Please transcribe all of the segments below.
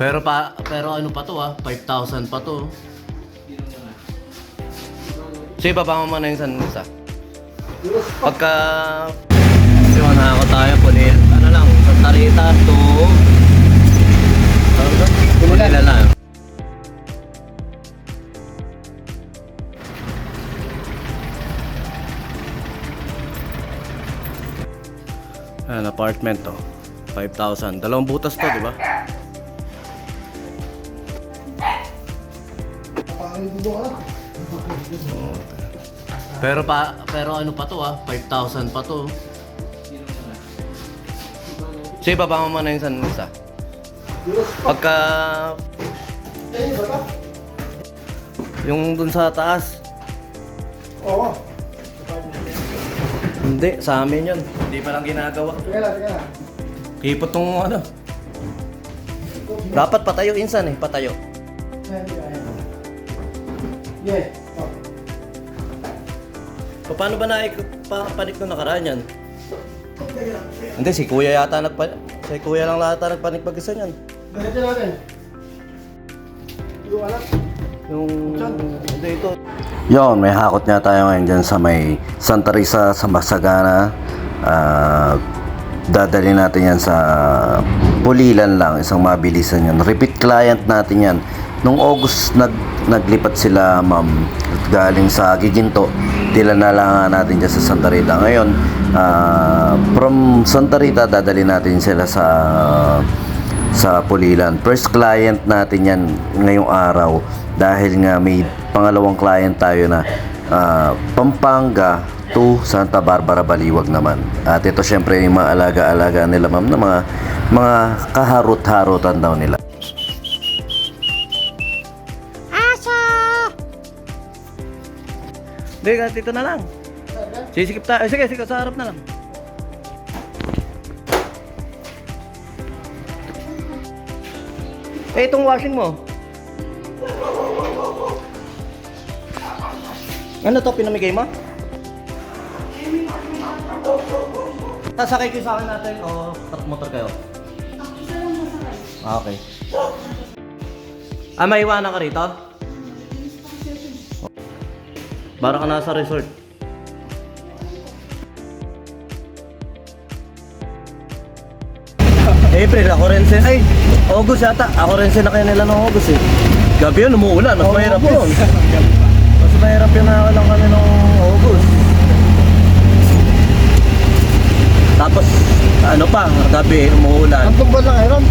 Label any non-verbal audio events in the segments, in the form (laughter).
Pero pa pero ano pa to ah, 5,000 pa to. Sige, baba mo muna yung san isa. Pagka Siwan na ako tayo po ni ano lang, sa Tarita to? Pulila lang. Ayan, apartment to. 5,000. Dalawang butas to, di ba? Pero pa pero ano pa to ah, 5,000 pa to. Sige, baba mo muna yung san isa. Pagka yung dun sa taas. Oo. Hindi, sa amin yun. Hindi pa lang ginagawa. Sige lang, sige lang. Hipot tong ano. Dapat patayo insan eh, patayo. Yes. Pa- Paano ba na pa panik nung nakaraan yan? Hindi, si kuya yata nagpa... Si kuya lang yata nagpanik pag-isa niyan. Ganito natin. Yung anak. Yung... Hindi, ito. Yon, may hakot nga tayo ngayon dyan sa may Santa Risa sa Masagana. Ah, dadali natin yan sa Pulilan lang, isang mabilisan yan. Repeat client natin yan. Nung August nag, naglipat sila ma'am galing sa Giginto. Tila na lang natin dyan sa Santa Rita. Ngayon, ah, from Santa Rita, dadali natin sila sa sa Pulilan. First client natin yan ngayong araw dahil nga may pangalawang client tayo na ah, Pampanga to Santa Barbara Baliwag naman. At ito syempre yung mga alaga-alaga nila ma'am na mga mga kaharot-harotan daw nila. Asa! Hindi, dito na lang. Sisikip tayo. Sige, sige, sa harap na lang. Eh, itong washing mo. Ano to, pinamigay mo? Sasakay kayo sa akin natin o motor kayo? Ah, okay. Ah, may iwanan ka rito? Para ka nasa resort. April, ako rin sin... Ay, August yata. Ako rin sin na kayo nila ng August eh. Gabi yun, umuulan. Mas mahirap yun. (laughs) Mas mahirap yun na lang kami ng August. Tapos, ano pa, gabi, umuulan. Ang tumbal lang Aaron.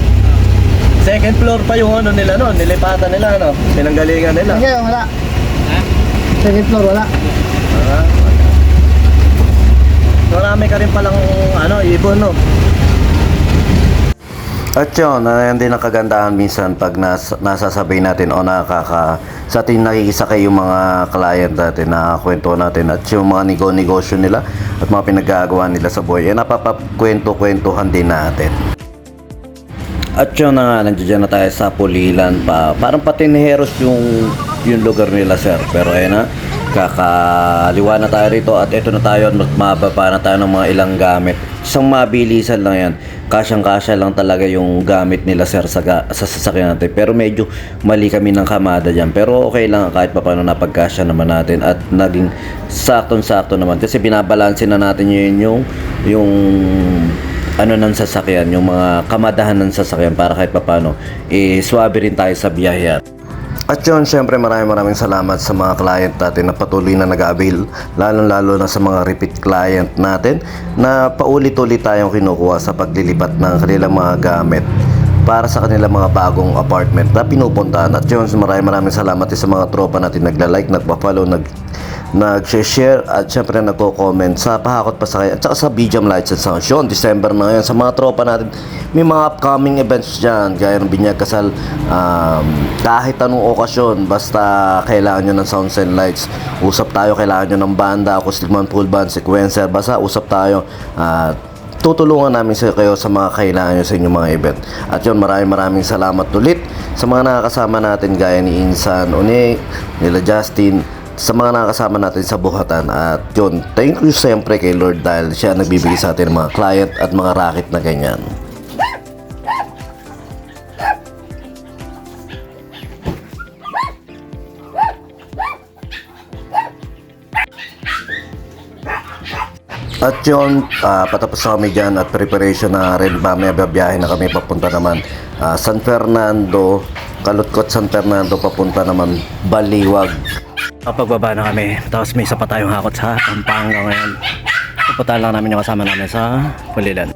Second floor pa yung ano nila no, nilipatan nila no, pinanggalingan nila. Ngayon wala. Second floor wala. Ah, Marami ka rin palang ano, ibon no. At yun, na yan din ang kagandahan minsan pag nas, nasasabay natin o nakaka sa ating nakikisakay yung mga client natin, nakakwento natin at yung mga nego-negosyo nila at mga pinagagawa nila sa buhay, eh napapakwento-kwentuhan din natin. At yun na nga, nandiyan na tayo sa Pulilan pa. Parang patineros yung, yung lugar nila, sir. Pero ayun na, kakaliwa na tayo rito at ito na tayo at mababa na tayo ng mga ilang gamit. Isang mabilisan lang yan. Kasyang-kasya lang talaga yung gamit nila, sir, sa, sa sasakyan natin. Pero medyo mali kami ng kamada dyan. Pero okay lang kahit pa paano napagkasya naman natin at naging saktong-sakto naman. Kasi binabalansin na natin yun yung, yung ano ng sasakyan, yung mga kamadahan ng sasakyan para kahit papano, eh, swabe rin tayo sa biyahe. At yun, syempre maraming maraming salamat sa mga client natin na patuloy na nag-avail, lalong-lalo na sa mga repeat client natin na paulit-ulit tayong kinukuha sa paglilipat ng kanilang mga gamit para sa kanilang mga bagong apartment na pinupuntahan. At yun, maraming maraming salamat sa mga tropa natin nagla-like, nagpa-follow, nag nag-share at syempre nagko-comment sa pahakot pa sa kaya at saka sa Bijam Lights and Sounds yun December na ngayon. Sa mga tropa natin may mga upcoming events dyan gaya ng binyag kasal um, kahit anong okasyon basta kailangan nyo ng sounds and lights. Usap tayo kailangan nyo ng banda acoustic man full band sequencer basta usap tayo. At tutulungan namin sa kayo sa mga kailangan nyo sa inyong mga event. At yun, maraming maraming salamat ulit sa mga nakakasama natin gaya ni Insan, Une, nila Justin, sa mga nakakasama natin sa buhatan. At yun, thank you siyempre kay Lord dahil siya nagbibigay sa atin ng mga client at mga racket na ganyan. At yun, uh, patapos na kami dyan at preparation na rin. Mamaya babiyahe na kami papunta naman uh, San Fernando, Kalutkot San Fernando papunta naman Baliwag. Pagbaba na kami, tapos may isa pa tayong hakot sa Pampanga ngayon. Pupuntahan lang namin yung kasama namin sa Pulilan.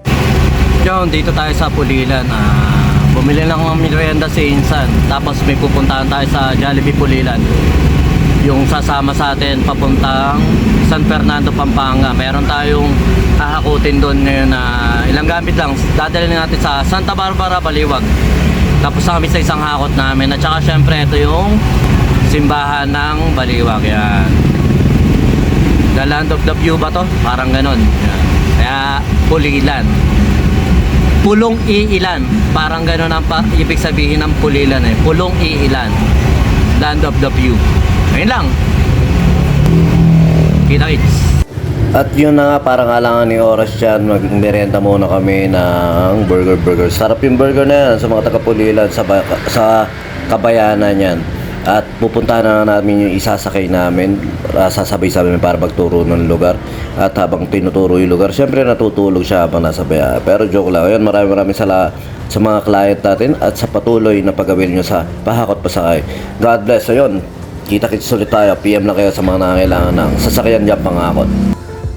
Yun, dito tayo sa Pulilan. Ah, bumili lang ng merienda si Insan. Tapos may pupuntahan tayo sa Jollibee Pulilan. Yung sasama sa atin papuntang San Fernando, Pampanga. Meron tayong hahakutin doon ngayon na ilang gamit lang. Dadalhin natin sa Santa Barbara, Baliwag. Tapos kami sa isang hakot namin. At saka syempre ito yung simbahan ng Baliwag. Yan. The land of the view ba to? Parang ganon. Kaya Pulilan. Pulong iilan. Parang ganon ang pa- ibig sabihin ng Pulilan eh. Pulong iilan. Land of the view. Ayun lang. Kita kits. At yun na nga, parang alangan ni oras yan, magmerenda muna kami ng burger burger. Sarap yung burger na yan sa mga taga-pulilan, sa, sa kabayanan yan. At pupuntahan na namin yung isasakay namin, uh, sasabay sa amin para magturo ng lugar. At habang tinuturo yung lugar, syempre natutulog siya habang nasa baya. Pero joke lang, yun, maraming maraming sala sa mga client natin at sa patuloy na paggawin nyo sa pahakot pasakay. God bless. Ayun, kita-kits ulit tayo. PM lang kayo sa mga nangangailangan ng sasakyan dyan pangakot.